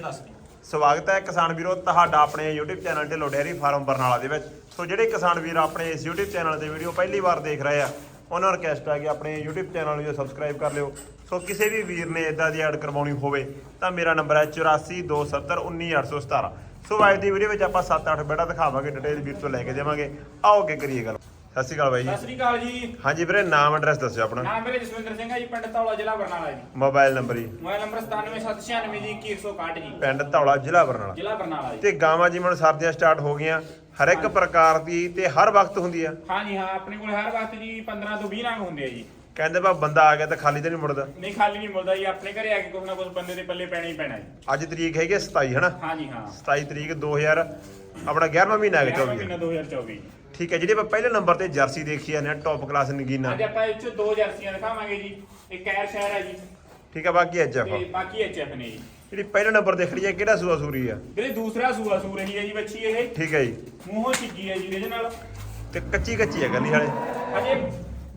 ਦੱਸ ਸਵਾਗਤ ਹੈ ਕਿਸਾਨ ਵੀਰੋ ਤੁਹਾਡਾ ਆਪਣੇ YouTube channel Dhillon dairy farm Barnala ਦੇ ਵਿੱਚ। ਸੋ ਜਿਹੜੇ ਕਿਸਾਨ ਵੀਰ ਆਪਣੇ ਇਸ YouTube ਚੈਨਲ ਦੇ ਵੀਡੀਓ ਪਹਿਲੀ ਵਾਰ ਦੇਖ ਰਹੇ ਆ, ਉਹਨਾਂ ਨੂੰ ਰਿਕਵੈਸਟ ਆ ਕਿ ਆਪਣੇ YouTube ਚੈਨਲ ਨੂੰ ਸਬਸਕ੍ਰਾਈਬ ਕਰ ਲਿਓ। ਸੋ ਕਿਸੇ ਵੀ ਵੀਰ ਨੇ ਇਦਾਂ ਦੀ ਐਡ ਕਰਵਾਉਣੀ ਹੋਵੇ, ਤਾਂ ਮੇਰਾ ਨੰਬਰ ਹੈ 8427191817 ਸੋ ਅੱਜ ਦੀ ਵੀਡੀਓ ਵਿੱਚ ਆਪਾਂ 7-8 ਬੇੜਾ ਦਿਖਾਵਾਂਗੇ ਡਿਟੇਲ ਵੀਰ ਤੋਂ ਲੈ ਕੇ ਦੇਵਾਂਗੇ ਆਓ ਅੱਗੇ ਕਰੀਏ ਗੱਲ। ਸਤਿ ਸ਼੍ਰੀ ਅਕਾਲ ਬਾਈ ਜੀ। ਸਤਿ ਸ੍ਰੀ ਅਕਾਲ ਜੀ। ਹਾਂਜੀ ਵੀਰੇ ਨਾਮ ਐਡਰੈਸ ਦੱਸਿਓ ਆਪਣਾ। ਨਾਮ ਮੇਰੇ ਜਸਵਿੰਦਰ ਸਿੰਘ ਹੈ ਜੀ ਪਿੰਡ ਧੌਲਾ ਜ਼ਿਲ੍ਹਾ ਬਰਨਾਲਾ ਜੀ। ਮੋਬਾਈਲ ਨੰਬਰ ਜੀ। ਮੋਬਾਈਲ ਨੰਬਰ 97796 ਜੀ 2161 ਜੀ। ਪਿੰਡ ਧੌਲਾ ਜ਼ਿਲ੍ਹਾ ਬਰਨਾਲਾ। ਜ਼ਿਲ੍ਹਾ ਬਰਨਾਲਾ ਜੀ। ਤੇ ਗਾਵਾਂ ਜਿਵੇਂ ਹੁਣ ਸਰਦੀਆਂ ਸਟਾਰਟ ਹੋ ਗਈਆਂ। ਹਰ ਇੱਕ ਪ੍ਰਕਾਰ ਦੀ ਤੇ ਹਰ ਵਕਤ ਹੁੰਦੀ ਆ। ਹਾਂ ਜੀ ਹਾਂ ਆਪਣੇ ਕੋਲ ਹਰ ਵਕਤ ਜੀ 15 ਤੋਂ 20 ਰੰਗ ਹੁੰਦੇ ਆ ਜੀ। ਕਹਿੰਦੇ ਬਾ ਬੰਦਾ ਆ ਗਿਆ ਤਾਂ ਖਾਲੀ ਤੇ ਨਹੀਂ ਮੁੜਦਾ। ਨਹੀਂ ਖਾਲੀ ਨਹੀਂ ਮਿਲਦਾ ਜੀ ਆਪਣੇ ਘਰੇ ਆ ਕੇ ਕੁਛ ਨਾ ਕੁਛ ਬੰਦੇ ਦੇ ਪੱਲੇ ਪੈਣਾ ਹੀ ਪੈਣਾ ਜੀ। ਅੱਜ ਤਰੀਕ ਹੈਗੀ ਹੈ 27 ਹਨਾ? ਹਾਂ ਜੀ ਹਾਂ। 27 ਤਰੀਕ 2000 ਆਪਣਾ 11ਵਾਂ ਮਹੀਨਾ ਹੈਗਾ 24 ਮਹੀਨਾ 2024 ਜੀ। ਠੀਕ ਹੈ ਜਿਹੜੀ ਆਪਾਂ ਪਹਿਲੇ ਨੰਬਰ ਤੇ ਜਰਸੀ ਦੇਖੀ ਆ ਨੇ ਟੌਪ ਕਲਾਸ ਨਗੀਨਾ। ਅੱਜ ਆਪਾਂ ਇਹ ਚ ਦੋ ਜਰਸੀਆਂ ਦਿਖਾਵਾਂਗੇ ਜੀ। ਇੱਕ ਐਰ ਸ਼ਹਿਰ ਹੈ ਜੀ। ਠੀਕ ਹੈ ਬਾਕੀ ਐਚ ਐਫ ਤੇ ਬਾਕੀ ਐਚਐਫ ਨੇ ਜੀ। ਜਿਹੜੀ ਪਹਿਲੇ ਨੰਬਰ ਦੇਖ ਲਈ ਹੈ ਕਿਹੜਾ ਸੂਆ ਸੂਰੀ ਆ? ਵੀਰੇ ਦੂਸਰਾ ਸੂਆ ਸੂ ਰਹੀ ਹੈ ਜੀ ਬੱਚੀ ਇਹ। ਠੀਕ ਹੈ ਜੀ। ਮੂੰਹੋਂ ਛਿੱਗੀ ਹੈ ਜੀ ਇਹਦੇ ਨਾਲ। ਤੇ ਕੱਚੀ ਕੱਚੀ ਹੈ ਗੰਨੀ ਵਾਲੇ। ਅਜੇ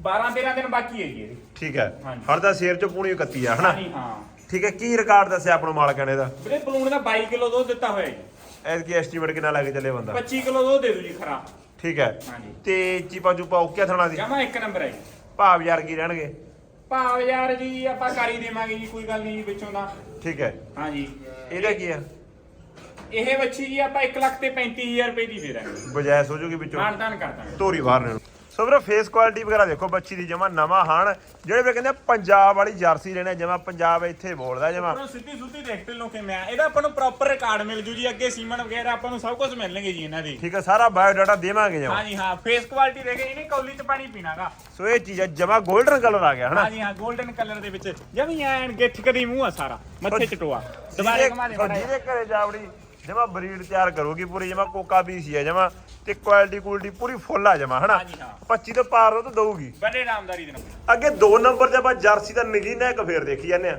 12 13 ਦਿਨ ਬਾਕੀ ਹੈ ਜੀ ਇਹਦੇ। ਠੀਕ ਹੈ। ਹਾਂਜੀ। ਹਰ ਦਾ ਸ਼ੇਰ ਚ ਪੂਣੀ 31 ਆ ਹਨਾ? ਹਾਂ। ਠੀਕ ਹੈ ਕੀ ਰਿਕਾਰਡ ਦੱਸਿਆ ਆਪਾਂ ਨੂੰ ਮਾਲਕਾਂ ਨੇ ਦਾ ਵੀਰੇ ਬਲੂਨ ਦਾ 22 ਕਿਲੋ ਦੁੱਧ ਦਿੱਤਾ ਹੋਇਆ ਜੀ। ਐਤਕੀ ਐਸਟੀਮੇਟ ਕਿੰਨਾ ਲੱਗ ਚੱਲੇ ਬੰਦਾ? 25 ਕਿਲੋ ਦੁੱਧ ਦੇ ਦੂ ਜੀ ਖਰਾ। ਠੀਕ ਹੈ। ਹਾਂਜੀ। ਤੇ ਚੀਪਾ ਚੂਪਾ ਓਕੇ ਥਣਾ ਦੀ? ਜਮਾ ਇੱਕ ਨੰਬਰ ਹੈ ਜੀ। ਭਾਵ ਯਾਰ ਕੀ ਰਹਿਣਗੇ? ਭਾਵ ਯਾਰ ਜੀ ਆਪਾਂ ਕਰ ਹੀ ਦੇਵਾਂਗੇ ਜੀ ਕੋਈ ਗੱਲ ਨਹੀਂ ਜੀ ਵਿੱਚੋਂ ਦਾ। ਠੀਕ ਹੈ। ਹਾਂਜੀ। ਇਹਦਾ ਕੀ ਆ? ਇਹ ਬੱਚੀ ਜੀ ਆਪਾਂ 1 ਲੱਖ ਤੇ 35000 ਰੁਪਏ ਦੀ ਦੇ ਦਾਂਗੇ। ਬਜਾਇ ਸੋਜੂਗੀ ਵਿੱਚੋਂ ਮਾਨਦਾਨ ਕਰ ਦਾਂਗੇ। ਧੋਰੀ ਬਾਹਰ ਨੇ ਸੋ ਵੀਰੋ ਫੇਸ ਕੁਆਲਿਟੀ ਵਗੈਰਾ ਦੇਖੋ ਬੱਚੀ ਦੀ ਜਮਾ ਨਵਾਂ ਹਾਣ। ਜਿਹੜੇ ਵੀ ਕਹਿੰਦੇ ਪੰਜਾਬ ਵਾਲੀ ਜਰਸੀ ਲੈਣਾ ਜਮਾ ਪੰਜਾਬ ਇੱਥੇ ਬੋਲਦਾ ਜਮਾ। ਸਿੱਧੀ ਸੁੱਧੀ ਦੇਖ ਤੇ ਲੋਕੇ ਮੈਂ ਇਹਦਾ ਆਪਾਂ ਨੂੰ ਪ੍ਰੋਪਰ ਰਿਕਾਰਡ ਮਿਲ ਜੂ ਜੀ ਅੱਗੇ ਸੀਮਨ ਵਗੈਰਾ ਆਪਾਂ ਨੂੰ ਸਭ ਕੁਝ ਮਿਲਣਗੇ ਜੀ ਇਹਨਾਂ ਦੀ। ਠੀਕ ਹੈ ਸਾਰਾ ਬਾਇਓ ਡਾਟਾ ਦੇਵਾਂਗੇ ਜਮਾ। ਹਾਂਜੀ ਹਾਂ ਫੇਸ ਕੁਆਲਿਟੀ ਦੇਖੇ ਇਹਨੇ ਕੌਲੀ ਚ ਪਾਣੀ ਪੀਣਾਗਾ। ਸੋ ਇਹ ਚੀਜ਼ ਜਮਾ 골ਡਨ ਕਲਰ ਆ ਗਿਆ ਹਨਾ? ਹਾਂਜੀ ਹਾਂ 골ਡਨ ਕਲਰ ਦੇ ਵਿੱਚ ਜਮੀ ਐਨ ਗਿੱਠ ਕਦੀ ਮੂੰਹ ਆ ਸਾਰਾ ਮੱਥੇ ਚ ਟੋਆ। ਦੁਬਾਰੇ ਘੁਮਾ ਦੇ। ਜਿਹਦੇ ਘਰੇ ਜਾਵੜੀ ਜਮਾ ਬਰੀਡ ਤਿਆਰ ਕਰੂਗੀ ਪੂਰੀ ਜਮਾ ਕੋਕਾ ਵੀ ਸੀ ਆ ਜਮਾ ਤੇ ਕੁਆਲਿਟੀ ਕੁਆਲਿਟੀ ਪੂਰੀ ਫੁੱਲ ਆ ਜਮਾ ਹਨਾ? ਹਾਂਜੀ ਹਾਂ। 25 ਤੋਂ ਪਾਰ ਉਹ ਤਾਂ ਦਊਗੀ। ਬੜੇ ਨਾਮਦਾਰੀ ਦੇ ਨੰਬਰ ਅੱਗੇ 2 ਨੰਬਰ ਤੇ ਆਪਾਂ ਜਰਸੀ ਦਾ ਨਗੀਨਾ ਇੱਕ ਫੇਰ ਦੇਖੀ ਜਾਂਦੇ ਆ।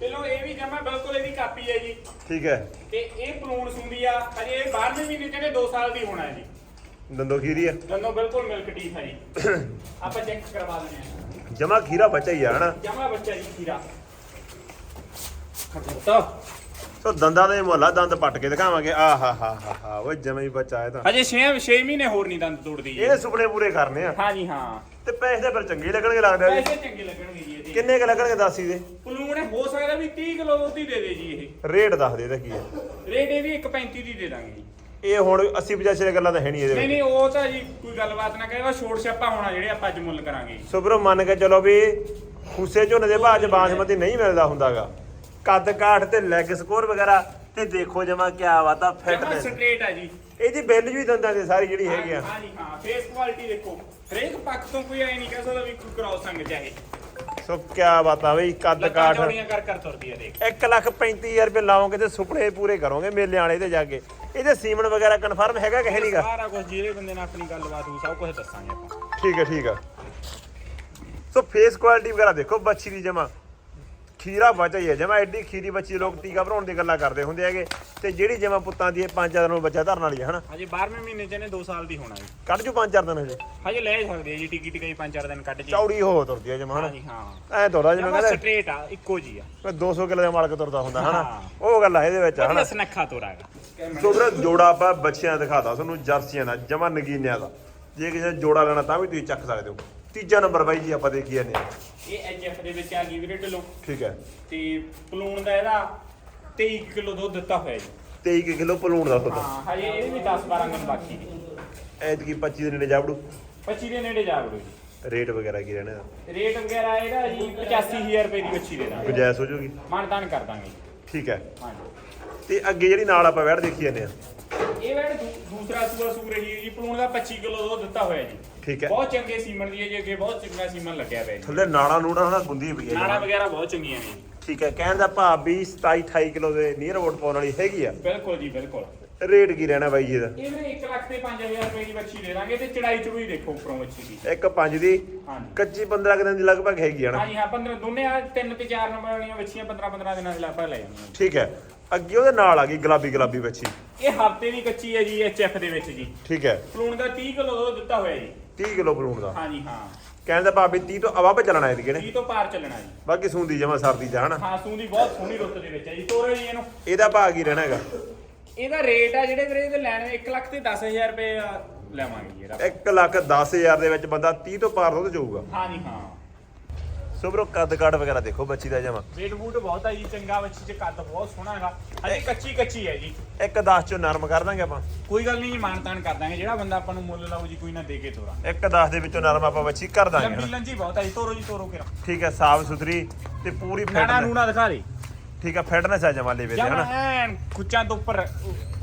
ਚਲੋ ਇਹ ਵੀ ਜਮਾ ਬਿਲਕੁਲ ਇਹਦੀ ਕਾਪੀ ਹੈ ਜੀ। ਠੀਕ ਹੈ। ਤੇ ਇਹ ਪਲੂਣ ਸੁੰਦੀ ਆ ਹਜੇ ਇਹ 12ਵੇਂ ਮਹੀਨੇ ਚ ਇਹਨੇ 2 ਸਾਲ ਦੀ ਹੋਣਾ ਹੈ ਜੀ। ਦੰਦੋ ਖੀਰੀ ਆ। ਦੋਨੋਂ ਬਿਲਕੁਲ ਮਿਲਕ ਟੀਥ ਹੈ ਜੀ। ਆਪਾਂ ਚੈੱਕ ਕਰਵਾ ਲੈਂਦੇ ਹਾਂ ਜਮਾ ਖੀਰਾ ਬੱਚਾ ਹੀ ਆ ਹਨਾ? ਜਮਾ ਬੱਚਾ ਜੀ ਖੀਰਾ। ਖੱਟਾ ਸੋ ਦੰਦਾਂ ਦੇ ਮੁਹੱਲਾ ਦੰਦ ਪੱਟ ਕੇ ਦਿਖਾਵਾਂਗੇ। ਆ ਹਾ ਹਾ ਹਾ ਹਾ ਓਏ ਜਮਾ ਹੀ ਬੱਚਾ ਇਹ ਤਾਂ। ਹਜੇ 6 6 ਮਹੀਨੇ ਹੋਰ ਨਹੀਂ ਦੰਦ ਤੋੜਦੀ ਜੀ। ਇਹਦੇ ਸੁਪਨੇ ਪੂਰੇ ਕਰਨੇ ਆ। ਹਾਂ ਜੀ ਹਾਂ। ਤੇ ਪੈਸੇ ਤਾਂ ਫਿਰ ਚੰਗੇ ਹੀ ਲੱਗਣਗੇ ਲੱਗਦਾ ਜੀ ਪੈਸੇ ਚੰਗੇ ਲੱਗਣਗੇ ਜੀ ਇਹਦੇ। ਕਿੰਨੇ ਕ ਲੱਗਣਗੇ ਦੱਸੀ ਦੇ ਪਲੂਣ ਹੋ ਸਕਦਾ ਵੀ 30 ਕਿਲੋ ਦੁੱਧ ਹੀ ਦੇ ਦੇ ਜੀ ਇਹ। ਰੇਟ ਦੱਸ ਦੇ ਇਹਦਾ ਕੀ ਹੈ? ਰੇਟ ਇਹ ਵੀ 1.35 ਦੀ ਦੇ ਦਾਂਗੇ ਜੀ। ਇਹ ਹੁਣ 80 85 ਦੀਆਂ ਗੱਲਾਂ ਤਾਂ ਹੈ ਨਹੀਂ ਇਹਦੇ ਨਹੀਂ ਵਿੱਚ। ਨਹੀਂ ਉਹ ਤਾਂ ਜੀ ਕੋਈ ਗੱਲਬਾਤ ਨਾ ਕਰੇ ਉਹ ਛੋਟ ਛਾਪਾ ਹੋਣਾ ਜਿਹੜੇ ਆਪਾਂ ਅੱਜ ਮੁੱਲ ਕਰਾਂਗੇ ਸੋ ਵੀਰੋ ਮੰਨ ਕੇ ਚਲੋ ਵੀ ਖੁੱਸੇ ਝੋਨੇ ਦੇ ਭਾਅ 'ਚ ਬਾਸਮਤੀ ਨਹੀਂ ਮਿਲਦਾ ਹੁੰਦਾਗਾ। ਕੱਦ ਕਾਠ ਤੇ ਲੈਗ ਸਕੋਰ ਵਗੈਰਾ ਤੇ ਦੇਖੋ ਜਮਾ ਕਿਆ ਬਾਤਾ ਫਿੱਟ ਜਮਾ ਨੇ ਸਟ੍ਰੇਟ ਆ ਜੀ। ਇਹਦੀ ਬਿੱਲ ਵੀ ਦੰਦਾਂ ਦੀ ਸਾਰੀ ਜਿਹੜੀ ਹੈਗੀ ਆ। ਹਾਂ ਜੀ ਹਾਂ ਫੇਸ ਕੁਆਲਿਟੀ ਦੇਖੋ। ਹਰੇਕ ਪੱਖ ਤੋਂ ਕੋਈ ਐ ਨਹੀਂ ਕਹਿ ਸਕਦਾ ਵੀ ਕੋਈ ਕ੍ਰਾਸ ਸੰਗ ਚਾਹੇ ਸੋ ਕਿਆ ਬਾਤਾਂ ਬਈ ਕੱਦ ਕਾਠ। ਚੌੜੀਆਂ ਕਰ ਕਰ ਤੁਰਦੀ ਆ ਦੇਖ। 1 ਲੱਖ 35000 ਰੁਪਏ ਲਾਓਗੇ ਤੇ ਸੁਪਨੇ ਪੂਰੇ ਕਰੋਗੇ ਮੇਲੇ ਵਾਲੇ ਤੇ ਜਾ ਕੇ। ਇਹਦੇ ਸੀਮਨ ਵਗੈਰਾ ਕਨਫਰਮ ਹੈਗਾ ਕਿ ਨਹੀਂਗਾ ਸਾਰਾ ਕੁਝ ਜਿਹੜੇ ਬੰਦੇ ਨਾਲ ਆਪਣੀ ਗੱਲਬਾਤ ਹੋਊ ਸਭ ਕੁਝ ਦੱਸਾਂਗੇ ਆਪਾਂ। ਠੀਕ ਹੈ ਠੀਕ ਹੈ। ਸੋ ਫੇਸ ਕੁਆਲਿਟੀ ਵਗੈਰਾ ਦੇਖੋ ਬੱਚੀ ਦੀ ਜਮਾ। ਖੀਰਾ ਬਚਾ ਹੀ ਹੈ। ਜਮਾ ਐਡੀ ਖੀਰੀ ਬੱਚੀ ਲੋਕ ਟੀਕਾ ਭਰਾਉਣ ਦੀ ਗੱਲਾਂ ਕਰਦੇ ਹੁੰਦੇ ਹੈਗੇ ਤੇ ਜਿਹੜੀ ਜਮਾ ਪੁੱਤਾਂ ਦੀ ਇਹ ਪੰਜ ਚਾਰ ਦਿਨ ਬੱਚਾ ਧਰਨ ਵਾਲੀ ਹੈ ਹਨਾ? ਹਜੇ 12ਵੇਂ ਮਹੀਨੇ ਚ ਇਹਨੇ 2 ਸਾਲ ਦੀ ਹੋਣਾ ਜੀ। ਕੱਢ ਜੂ ਪੰਜ ਚਾਰ ਦਿਨ ਹਜੇ। ਹਜੇ ਲੈ ਸਕਦੇ ਆ ਜੀ ਟਿਕੀ ਟਿਕਾਈ 5-4 ਦਿਨ ਕੱਢ ਜੀ ਚੌੜੀ ਹੋ ਤੁਰਦੀ ਹੈ ਜਮਾ ਹਾਂ ਹਨਾ? ਜੀ ਹਾਂ। ਐ ਤੁਰਦਾ ਜਿਵੇਂ ਕਹਿੰਦੇ ਸਟ੍ਰੇਟ ਆ ਇੱਕੋ ਜੀ ਆ। ਕੋਈ 200 ਕਿਲੋ ਦਾ ਮਾਲਕ ਤੁਰਦਾ ਹੁੰਦਾ ਹਨਾ? ਹਾਂ। ਉਹ ਗੱਲ ਆ ਇਹਦੇ ਵਿੱਚ ਹਨਾ? ਸਨੱਖਾ ਤੋਰਾਗਾ ਸੋ ਵੀਰੇ ਜੋੜਾ ਆਪਾਂ ਬੱਚਿਆਂ ਦਿਖਾਤਾ ਤੁਹਾਨੂੰ ਜਰਸੀਆਂ ਦਾ ਜਮਾ ਨਗੀਨਿਆਂ ਦਾ। ਜੇ ਕਿਸੇ ਜੋੜਾ ਲੈਣਾ ਤਾਂ ਵੀ ਤੁਸੀਂ ਚੱਕ ਸਕਦੇ ਹੋ। ਤੀਜਾ ਨੰਬਰ ਬਾਈ ਜੀ ਆਪਾਂ ਦੇਖੀ ਜਾਂਦੇ ਹਾਂ। ਇਹ ਐਚਐਫ ਦੇ ਵਿੱਚ ਆ ਗਈ ਵੀਰੇ ਢਿੱਲੋਂ। ਠੀਕ ਹੈ। ਤੇ ਪਲੂਣ ਦਾ ਇਹਦਾ 23 ਕਿਲੋ ਦੁੱਧ ਦਿੱਤਾ ਹੋਇਆ ਜੀ। 23 ਕਿਲੋ ਪਲੂਣ ਦਾ ਦੁੱਧ। ਹਾਂ ਹਜੇ ਇਹ ਵੀ 10-12 ਦਿਨ ਬਾਕੀ ਨੇ। ਐਤਕੀ 25 ਦੇ ਨੇੜੇ ਜਾਵੜੂ 25 ਦੇ ਨੇੜੇ ਜਾ ਵੜੋ ਜੀ। ਰੇਟ ਵਗੈਰਾ ਕੀ ਰਹਿਣਾ? ਇਹਦਾ? ਰੇਟ ਵਗੈਰਾ ਇਹਦਾ ਜੀ 85000 ਰੁਪਏ ਦੀ ਬੱਚੀ ਦੇ ਦਾਂਗੇ। ਗੁੰਜਾਇਸ਼ ਹੋ ਜੂਗੀ। ਮਾਨਦਾਨ ਕਰ ਦਾਂਗੇ ਜੀ। ਠੀਕ ਹੈ। ਹਾਂਜੀ। ਤੇ ਅੱਗੇ ਜਿਹੜੀ ਨਾਲ ਆਪਾਂ ਵੈੜ ਦੇਖੀ ਜਾਂਦੇ ਆ ਇਹ ਵੈੜ ਦੂ- ਦੂਸਰਾ ਸੂਆ ਸੂ ਰਹੀ ਹੈ ਜੀ ਪਲੂਣ ਦਾ 25 ਕਿਲੋ ਦੁੱਧ ਦਿੱਤਾ ਹੋਇਆ ਜੀ। ਠੀਕ ਹੈ। ਬਹੁਤ ਚੰਗੇ ਸੀਮਨ ਦੀ ਹੈ ਜੀ ਅੱਗੇ ਬਹੁਤ ਚੰਗਾ ਸੀਮਨ ਲੱਗਿਆ ਪਿਆ ਜੀ। ਥੱਲੇ ਨਾੜਾ ਨੂੜਾ ਹਨਾ ਗੁੰਦੀ ਪਈ ਹੈ ਨਾੜਾ। ਵਗੈਰਾ ਬਹੁਤ ਚੰਗੀਆਂ ਨੇ ਜੀ। ਠੀਕ ਹੈ ਕਹਿਣ ਦਾ ਭਾਵ ਵੀ 27 28 ਕਿਲੋ ਦੇ ਨੀਅਰ ਅਬਾਊਟ ਪਾਉਣ ਵਾਲੀ ਹੈਗੀ ਆ। ਬਿਲਕੁਲ ਜੀ ਬਿਲਕੁਲ। ਰੇਟ ਕੀ ਰਹਿਣਾ ਬਾਈ ਜੀ ਇਹਦਾ? ਇਹ ਵੀਰੇ 1 ਲੱਖ ਤੇ 5000 ਰੁਪਏ ਦੀ ਬੱਚੀ ਦੇ ਦਾਂਗੇ ਤੇ ਚੜਾਈ ਚੜੂਈ ਦੇਖੋ ਉੱਪਰੋਂ ਬੱਚੀ ਦੀ। ਇੱਕ ਪੰਜ ਦੀ ਹਾਂਜੀ। ਕੱਚੀ 15 ਕੁ ਦਿਨ ਦੀ ਲਗਭਗ ਹੈਗੀ ਆ ਨਾ। ਹਾਂਜੀ ਹਾਂ 15 ਦੋਨੇ ਆ ਤਿੰਨ ਤੇ ਚਾਰ ਨੰਬਰ ਵਾਲੀਆਂ ਬੱਚੀਆਂ 15 15 ਦਿਨਾਂ ਦੇ ਲਾਪਾ ਲੈ ਜਾਂਦੀਆਂ ਠੀਕ ਹੈ ਅੱਗੇ ਉਹਦੇ ਨਾਲ ਆ ਗਈ ਗੁਲਾਬੀ ਗੁਲਾਬੀ ਬੱਚੀ। ਇਹ ਹਫ਼ਤੇ ਦੀ ਕੱਚੀ ਹੈ ਜੀ ਐਚਐਫ ਦੇ ਵਿੱਚ ਜੀ। ਠੀਕ ਹੈ। ਪਲੂਣ ਦਾ 30 ਕਿਲੋ ਦੁੱਧ ਦਿੱਤਾ ਹੋਇਆ ਜੀ। 30 ਕਿਲੋ ਬਲੂਣ ਦਾ? ਹਾਂਜੀ ਹਾਂ। ਕਹਿੰਦਾ ਭਾਵੇਂ 30 ਤੋਂ ਅਵਾਬ ਚੱਲਣਾ ਇਹਦੀ ਕਿਹਨੇ 30 ਤੋਂ ਪਾਰ ਚੱਲਣਾ ਜੀ। ਬਾਕੀ ਸੂੰਦੀ ਜਮਾ ਸਰਦੀ ਚ ਹਨਾ ਹਾਂ ਸੂੰ ਦੀ ਬਹੁਤ ਸੋਹਣੀ ਰੁੱਤ ਦੇ ਵਿੱਚ ਹੈ ਜੀ ਤੋਰੋ ਜੀ ਇਹਨੂੰ। ਇਹਦਾ ਭਾਗ ਹੀ ਰਹਿਣਾ ਹੈਗਾ। ਇਹਦਾ ਰੇਟ ਆ ਜਿਹੜੇ ਵੀਰੇ ਇਹਦੇ ਲੈਣ 1 ਲੱਖ ਤੇ 10000 ਰੁਪਏ ਲੈਵਾਂਗੇ ਜੀ ਇਹਦਾ। 1 ਲੱਖ 10000 ਦੇ ਵਿੱਚ ਬੰਦਾ 30 ਤੋਂ ਪਾਰ ਦੁੱਧ ਜਾਊਗਾ ਹਾਂ ਜੀ ਹਾਂ। ਸੋ ਬਰੋ ਕੱਦ ਕਾਠ ਵਗੈਰਾ ਦੇਖੋ ਬੱਚੀ ਦਾ ਜਮਾ। ਵੇਟ ਬੂਟ ਬਹੁਤ ਆ ਜੀ ਚੰਗਾ ਬੱਚੀ ਚ ਕੱਦ ਬਹੁਤ ਸੋਹਣਾ ਹੈਗਾ। ਹਜੇ ਕੱਚੀ ਕੱਚੀ ਹੈ ਜੀ। ਇੱਕ 10 ਚੋਂ ਨਰਮ ਕਰ ਦਾਂਗੇ ਆਪਾਂ। ਕੋਈ ਗੱਲ ਨਹੀਂ ਜੀ ਮਾਨਤਾਨ ਕਰ ਦਾਂਗੇ। ਜਿਹੜਾ ਬੰਦਾ ਆਪਾਂ ਨੂੰ ਮੁੱਲ ਲਾਊ ਜੀ ਕੋਈ ਨਾ ਦੇ ਕੇ ਤੋਰਾ। ਇੱਕ 10 ਦੇ ਵਿੱਚੋਂ ਨਰਮ ਆਪਾਂ ਬੱਚੀ ਕਰ ਦਾਂਗੇ ਲੰਬੀ। ਲੰਜੀ ਬਹੁਤ ਆ ਜੀ ਤੋਰੋ ਜੀ ਤੋਰੋ ਕਿਰਾ ਠੀਕ ਹੈ ਸਾਫ਼ ਸੁਥਰੀ ਤੇ ਪੂਰੀ ਫਿਟਨੈਸ ਨੂਣਾ ਦਿਖਾ ਦੇ। ਠੀਕ ਹੈ ਫਿਟਨੈਸ ਆ ਜਮਾ ਲੈਵੇ ਤੇ ਹਨਾ। ਐਨ ਖੁੱਚਾਂ ਤੋਂ ਉੱਪਰ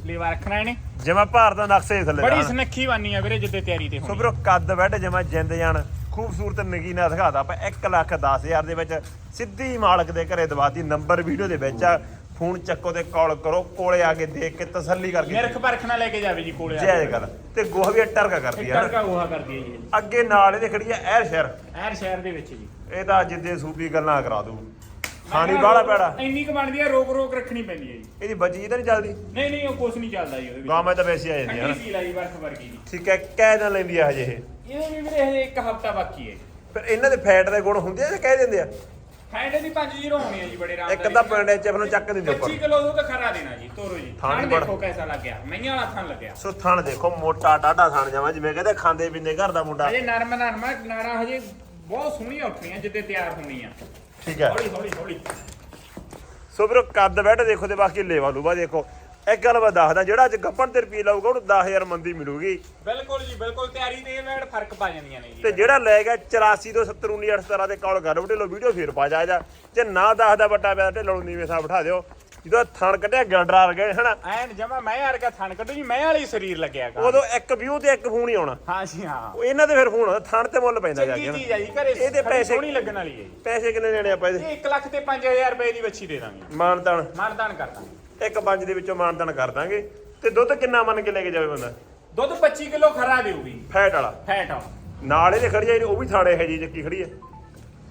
ਲੇਵਾ ਰੱਖਣਾ ਇਹਨੇ। ਜਮਾ ਭਾਰ ਦਾ ਨਕਸ਼ੇ ਥੱਲੇ ਬੜੀ। ਸੁਨੱਖੀ ਬਾਨੀ ਆ ਵੀਰੇ ਜਿੱਦੇ ਤਿਆਰੀ ਤੇ ਸੋ ਹੋਣੀ। ਬਰੋ ਕੱਦ ਵੱਡ ਜਮਾ ਜਿੰਦ ਜਾਨ ਖੂਬਸੂਰਤ ਨਗੀਨਾ ਦਿਖਾਦਾ ਆਪਾਂ 1 ਲੱਖ 10000 ਦੇ ਵਿੱਚ ਸਿੱਧੀ ਮਾਲਕ ਦੇ ਘਰੇ ਦਵਾਤੀ ਨੰਬਰ ਵੀਡੀਓ ਦੇ ਵਿੱਚ। ਆ ਫੋਨ ਚੱਕੋ ਤੇ ਕਾਲ ਕਰੋ ਕੋਲੇ ਆ ਕੇ ਦੇਖ ਕੇ ਤਸੱਲੀ ਕਰਕੇ ਨਿਰਖ ਪਰਖ ਨਾ ਲੈ ਕੇ ਜਾਵੇ ਜੀ ਕੋਲੇ ਜੈ ਗੱਲ ਤੇ ਗੋਹਾ ਵੀ ਟਰਕਾ ਕਰਦੀ ਆ। ਟਰਕਾ ਉਹ ਕਰਦੀ ਹੈ ਜੀ। ਅੱਗੇ ਨਾਲ ਇਹਦੇ ਖੜੀ ਆ ਐਰ ਸ਼ਹਿਰ ਐਰ ਸ਼ਹਿਰ ਦੇ ਵਿੱਚ ਜੀ। ਇਹ ਤਾਂ ਜਿੱਦੇ ਸੂਪੀ ਗੱਲਾਂ ਕਰਾ ਦੂ ਖਾਣੀ ਬਾਹਲਾ ਪੈੜਾ। ਇੰਨੀ ਕੁ ਬਣਦੀ ਆ ਰੋਕ ਰੋਕ ਰੱਖਣੀ ਪੈਂਦੀ ਹੈ ਜੀ। ਇਹਦੀ ਬੱਜੀ ਤਾਂ ਨਹੀਂ ਚੱਲਦੀ? ਨਹੀਂ ਨਹੀਂ ਉਹ ਕੁਛ ਨਹੀਂ ਚੱਲਦਾ ਜੀ ਉਹਦੇ ਵਿੱਚ। ਗਾਵਾਂ ਤਾਂ ਵੈਸੇ ਆ ਜਾਂਦੀ ਠੰਡੀ ਹਨ? ਸੀ ਲਾਈ ਬਰਫ ਵਰਗੀ ਜੀ। ਠੀਕ ਹੈ ਕਹਿ ਦਿਨ ਲੈਂਦੀ ਆ ਹਜੇ ਇਹ। ਇਹਦੇ ਵੀ ਵੀਰੇ ਹਜੇ ਇੱਕ ਹਫਤਾ ਬਾਕੀ ਹੈ। ਪਰ ਇਹਨਾਂ ਦੇ ਫੈਟ ਦੇ ਗੁਣ ਹੁੰਦੇ ਆ ਜਾਂ ਕਹਿ ਦਿੰਦੇ ਆ? ਫਾਇਦੇ ਦੀ 5 ਜ਼ੀਰੋ ਹੋਣੀ ਹੈ ਜੀ ਬੜੇ ਆਰਾਮ ਇੱਕ ਤਾਂ ਪਿੰਡ ਚ ਨੂੰ ਚੱਕ ਦਿੰਦੇ ਉੱਪਰ। 25 ਕਿਲੋ ਦੁੱਧ ਖਰਾ ਦੇਣਾ ਜੀ ਤੋਰੋ ਜੀ। ਥਣ ਥਣ ਬੜਾ- ਦੇਖੋ ਕਿਹਦਾ ਲੱਗਿਆ। ਮਈਆਂ ਵਾਲਾ ਥਣ ਲੱਗਿਆ। ਸੋ ਥਣ ਦੇਖੋ ਮੋਟਾ ਟਾਢਾ ਥਣ ਜਾਵਾਂ ਜਿਵੇਂ ਕਹਿੰਦੇ ਖਾਂਦੇ ਪੀਂਦੇ ਘਰ ਦਾ ਮੁੰਡਾ। ਹਜੇ ਨਰਮ ਨਰਮ ਨਾੜਾਂ ਹਜੇ ਬਹੁਤ ਸੋਹਣੀਆਂ ਉੱਠਣੀਆਂ ਜਿੱਦੇ ਤਿਆਰ ਹੋਣੀਆਂ। ਠੀਕ ਹੈ। ਹੌਲੀ ਹੌਲੀ ਹੌਲੀ। ਸੋ ਵੀਰੋ ਕੱਦ ਬੈਠ ਦੇਖੋ ਤੇ ਬਾਕੀ ਲੇਵਾ ਲੂਵਾ ਦੇਖੋ। ਇੱਕ ਗੱਲ ਮੈਂ ਦੱਸਦਾ ਜਿਹੜਾ ਅੱਜ ਗੱਪਣ ਤੇ ਰੁਪਏ ਲਾਊਗਾ ਉਹਨੂੰ 10000 ਮੰਦੀ ਮਿਲੂਗੀ। ਬਿਲਕੁਲ ਜੀ ਬਿਲਕੁਲ। ਤਿਆਰੀ ਤੇ ਮੈਡ ਫ਼ਰਕ ਪਾ ਜਾਂਦੀਆਂ ਨੇ ਜੀ। ਤੇ ਜਿਹੜਾ ਲੈ ਗਿਆ 84 ਤੋਂ 70 19 17 ਦੇ ਕਾਲ ਕਰ ਢਿੱਲੋ ਵੀਡੀਓ ਫੇਰ ਪਾ ਜਾ। ਜਾ ਨਾ ਦੱਸਦਾ ਵੱਟਾ ਪਿਆ ਢਿੱਲੋ ਨੀਵੇਂ ਸਾਹ ਬਿਠਾ ਦਿਓ। ਜਦੋਂ ਥਣ ਕੱਢਿਆ ਗੰਡਰਾ ਵਰਗੇ ਹਨਾ? ਐਨ ਜਮਾ ਮੈਂ ਵਰਗਾ ਥਣ ਕੱਢੂ ਜੀ ਮੈਂ ਵਾਲੀ ਸਰੀਰ ਲੱਗਿਆ ਗਾ। ਉਦੋਂ ਇੱਕ ਵਿਊ ਤੇ ਇੱਕ ਫੋਨ ਹੀ ਆਉਣਾ। ਹਾਂ ਜੀ ਹਾਂ। ਉਹ ਇਹਨਾਂ ਦੇ ਫਿਰ ਫੋਨ ਆਉਂਦਾ ਥਣ ਤੇ ਮੁੱਲ ਪੈਂਦਾ ਜਾ ਚੰਗੀ ਕੇ ਚੀਜ਼ ਹਨਾ। ਆ ਜੀ ਘਰੇ ਇਹਦੇ ਪੈਸੇ- ਸੋਹਣੀ ਲੱਗਣ ਵਾਲੀ ਹੈ ਜੀ। ਪੈਸੇ ਕਿੰਨੇ ਦੇਣੇ ਆਪਾਂ ਇਹਦੇ? ਇਹ 1 ਲੱਖ ਤੇ 5000 ਰੁਪਏ ਦੀ ਬੱਚੀ ਦੇ ਦਾਂਗੇ। ਮਾਨਤਾਨ। ਮਾਨਦਾਨ ਕਰਦਾ ਇੱਕ ਪੰਜ ਦੇ ਵਿੱਚੋਂ ਮਾਨਤਾਨ ਕਰ ਦਾਂਗੇ। ਤੇ ਦੁੱਧ ਕਿੰਨਾ ਮੰਨ ਕੇ ਲੈ ਕੇ ਜਾਵੇ ਬੰਦਾ? ਦੁੱਧ 25 ਕਿਲੋ ਖਰਾ ਦੇਊਗੀ। ਫੈਟ ਵਾਲਾ। ਫੈਟ ਆ ਨਾਲ ਇਹਦੇ ਖੜੀ ਆ ਉਹ ਵੀ ਥਾੜੇ ਹੈ ਜੀ ਚੱਕੀ ਖੜੀ ਹੈ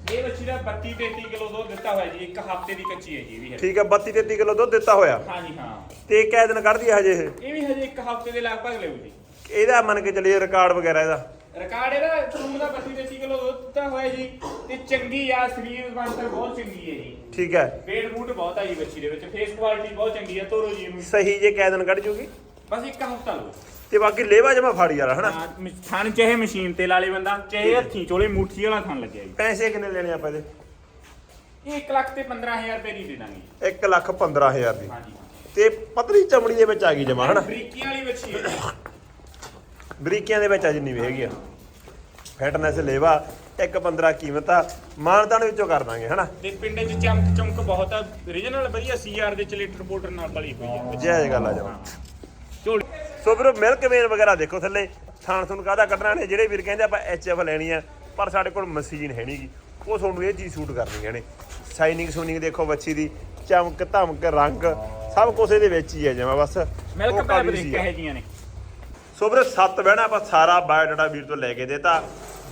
ਇਹ ਬੱਚੀ ਦਾ 32 33 ਕਿਲੋ ਦੁੱਧ ਦਿੱਤਾ ਹੋਇਆ ਜੀ ਇੱਕ ਹਫ਼ਤੇ ਦੀ ਕੱਚੀ ਹੈ ਜੀ ਇਹ ਵੀ ਹੈ। ਠੀਕ ਹੈ 32 33 ਕਿਲੋ ਦੁੱਧ ਦਿੱਤਾ ਹੋਇਆ। ਹਾਂ ਜੀ ਹਾਂ। ਤੇ ਕਿਹ ਦਿਨ ਕੱਢਦੀ ਹੈ ਹਜੇ ਇਹ? ਇਹ ਵੀ ਹਜੇ ਇੱਕ ਹਫ਼ਤੇ ਦੇ ਲਗਭਗ ਲੈਊ ਜੀ। ਇਹਦਾ ਮੰਨ ਕੇ ਚੱਲੀਏ ਰਿਕਾਰਡ ਵਗੈਰਾ ਇਹਦਾ। ਰਿਕਾਰਡ ਇਹਦਾ ਫਰੂਟ ਦਾ 32 33 ਕਿਲੋ ਦੁੱਧ ਦਿੱਤਾ ਹੋਇਆ ਜੀ ਤੇ ਚੰਗੀ ਆ ਸਰੀਰ ਬਣਤਰ ਬਹੁਤ ਚੰਗੀ ਹੈ ਜੀ। ਠੀਕ ਹੈ। ਵੇਟ ਬੂਟ ਬਹੁਤ ਆ ਜੀ ਬੱਚੀ ਦੇ ਵਿੱਚ ਫੇਸ ਕੁਆਲਿਟੀ ਬਹੁਤ ਚੰਗੀ ਆ ਤੋਰੋ ਜੀ ਇਹਨੂੰ। ਸਹੀ ਜੇ ਕਿਹ ਦਿਨ ਕੱਢ ਜੂਗੀ? ਬਸ ਇੱਕ ਹਫਤਾ ਲਓ। ਤੇ ਬਾਕੀ ਲੇਵਾ ਜਮਾ ਫਾੜੀ ਵਾਲਾ ਹਨਾ? ਥਣ ਚਾਹੇ ਮਸ਼ੀਨ ਤੇ ਲਾ ਲੇ ਬੰਦਾ ਚਾਹੇ ਹੱਥੀਂ ਚੋਲੇ ਮੁੱਠੀ ਵਾਲਾ ਥਣ ਲੱਗਿਆ ਜੀ। ਪੈਸੇ ਕਿੰਨੇ ਲੈਣੇ ਆਪਾਂ ਇਹਦੇ? ਇਹ 1 ਲੱਖ ਤੇ 15000 ਰੁਪਏ ਦੀ ਦੇ ਦਾਂਗੇ। 1 ਲੱਖ 15000 ਦੀ। ਹਾਂ ਜੀ ਤੇ ਪਤਲੀ ਚਮੜੀ ਦੇ ਵਿੱਚ ਆ ਗਈ ਜਮਾ ਹਨਾ? ਬਰੀਕੀਆਂ ਵਾਲੀ ਬੱਚੀ ਹੈ। ਬਰੀਕੀਆਂ ਦੇ ਵਿੱਚ ਆ ਜਿੰਨੀ ਵੀ ਹੈਗੀ ਆ। ਫਿਟਨੈਸ ਲੇਵਾ 1 15 ਕੀਮਤ ਆ। ਮਾਨਤਾਨ ਵਿੱਚੋਂ ਕਰ ਦਾਂਗੇ ਹਨਾ? ਤੇ ਪਿੰਡੇ 'ਚ ਚਮਕ ਚਮਕ ਬਹੁਤ ਆ। ਰੀਜਨਲ ਵਧੀਆ ਸੀਆਰ ਦੇ ਚ ਲੀਟਰ ਪੋਲਟਰ ਨਾਲ ਬਲੀ ਹੋਈ ਹੈ ਜੈ ਗੱਲ ਆ ਜਮਾ। ਸੋ ਵੀਰੋ ਮਿਲਕ ਵੇਨ ਵਗੈਰਾ ਦੇਖੋ ਥੱਲੇ। ਥਾਣ ਤੁਹਾਨੂੰ ਕਾਹਦਾ ਕੱਢਣਾ ਨੇ? ਜਿਹੜੇ ਵੀਰ ਕਹਿੰਦੇ ਆਪਾਂ ਐਚਐਫ ਲੈਣੀ ਆ ਪਰ ਸਾਡੇ ਕੋਲ ਮਸ਼ੀਨ ਹੈ ਨਹੀਂਗੀ ਉਹ ਤੁਹਾਨੂੰ ਇਹ ਚੀਜ਼ ਸੂਟ ਕਰਨੀ ਨੇ। ਸ਼ਾਈਨਿੰਗ ਸੂਨਿੰਗ ਦੇਖੋ ਬੱਚੀ ਦੀ ਚਮਕ ਧਮਕ ਰੰਗ ਸਭ ਕੁਝ ਇਹਦੇ ਵਿੱਚ ਹੀ ਹੈ ਜਮਾ ਬਸ। ਮਿਲਕ ਪੈਪ ਦੇਖ ਸੀ। ਕੇ ਆ। ਹੈ ਜੀਆਂ ਨੇ। ਸੋ ਵੀਰੇ ਸੱਤ ਬਹਿਣਾ ਆਪਾਂ ਸਾਰਾ ਬਾਇਓਡਾਟਾ ਵੀਰ ਤੋਂ ਲੈ ਕੇ ਦੇਤਾ।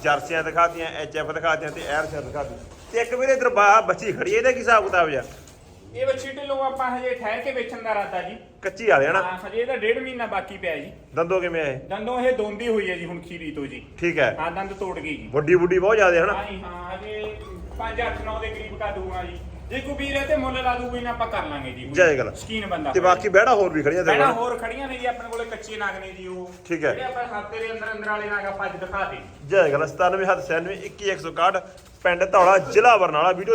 ਜਰਸੀਆਂ ਦਿਖਾਤੀਆਂ ਐਚਐਫ ਦਿਖਾਤੀਆਂ ਤੇ ਐਰ ਸ਼ਰ ਦਿਖਾਤੀ। ਤੇ ਇੱਕ ਵੀਰੇ ਇਧਰ ਬਾਹ ਬੱਚੀ ਖੜੀ ਇਹਦਾ ਕੀ ਹਿਸਾਬ ਕਿਤਾਬ ਜਾ ਇਹ ਬੱਚੀ ਢਿੱਲੋਂ ਆਪਾਂ ਹਜੇ ਠਹਿਰ ਕੇ ਵੇਚਣ ਦਾ ਇਰਾਦਾ ਜੀ। ਕੱਚੀ ਵਾਲੇ ਹਨਾ? ਹਾਂ ਹਜੇ ਇਹਦਾ ਡੇਢ ਮਹੀਨਾ ਬਾਕੀ ਪਿਆ ਜੀ। ਦੰਦੋ ਕਿਵੇਂ ਆਏ? ਦੰਦੋਂ ਇਹ ਦੋਂਦੀ ਹੋਈ ਹੈ ਜੀ ਹੁਣ ਖੀਰੀ ਤੋਂ ਜੀ। ਠੀਕ ਹੈ। ਹਾਂ ਦੰਦ ਤੋੜ ਗਈ ਜੀ। ਵੱਡੀ ਬੁੱਢੀ ਬਹੁਤ ਜ਼ਿਆਦਾ ਹਨਾ? ਹਾਂ ਜੀ ਹਾਂ ਹਜੇ 5 8 9 ਦੇ ਕਰੀਬ ਕਾ ਦੂੰਗਾ ਜੀ। ਜੇ ਕੋਈ ਵੀਰ ਹੈ ਤੇ ਮੁੱਲ ਲਾ ਦੂ ਕੋਈ ਨਾ ਆਪਾਂ ਕਰ ਲਾਂਗੇ ਜੀ। ਜੈ ਗੱਲ। ਸ਼ਕੀਨ ਬੰਦਾ ਤੇ ਬਾਕੀ ਬਹਿਣਾ ਹੋਰ ਵੀ ਖੜੀਆਂ ਪਹਿਲਾਂ ਦੇਖੋ ਹੋਰ ਖੜੀਆਂ ਨੇ ਜੀ ਆਪਣੇ ਕੋਲੇ ਕੱਚੇ ਨਾਗ ਨੇ ਜੀ ਉਹ। ਠੀਕ ਹੈ। ਜਿਹੜੇ ਆਪਾਂ ਹਫ਼ਤੇ ਦੇ ਅੰਦਰ ਅੰਦਰ ਵਾਲੇ ਨਾਗ ਆਪਾਂ ਅੱਜ ਦਿਖਾ ਦੇ ਜੈ ਗੱਲ 97 ਹੱਥ 96 21 161 ਪਿੰਡ ਧੌਲਾ ਜ਼ਿਲ੍ਹਾ ਬਰਨਾਲਾ ਵੀਡੀਓ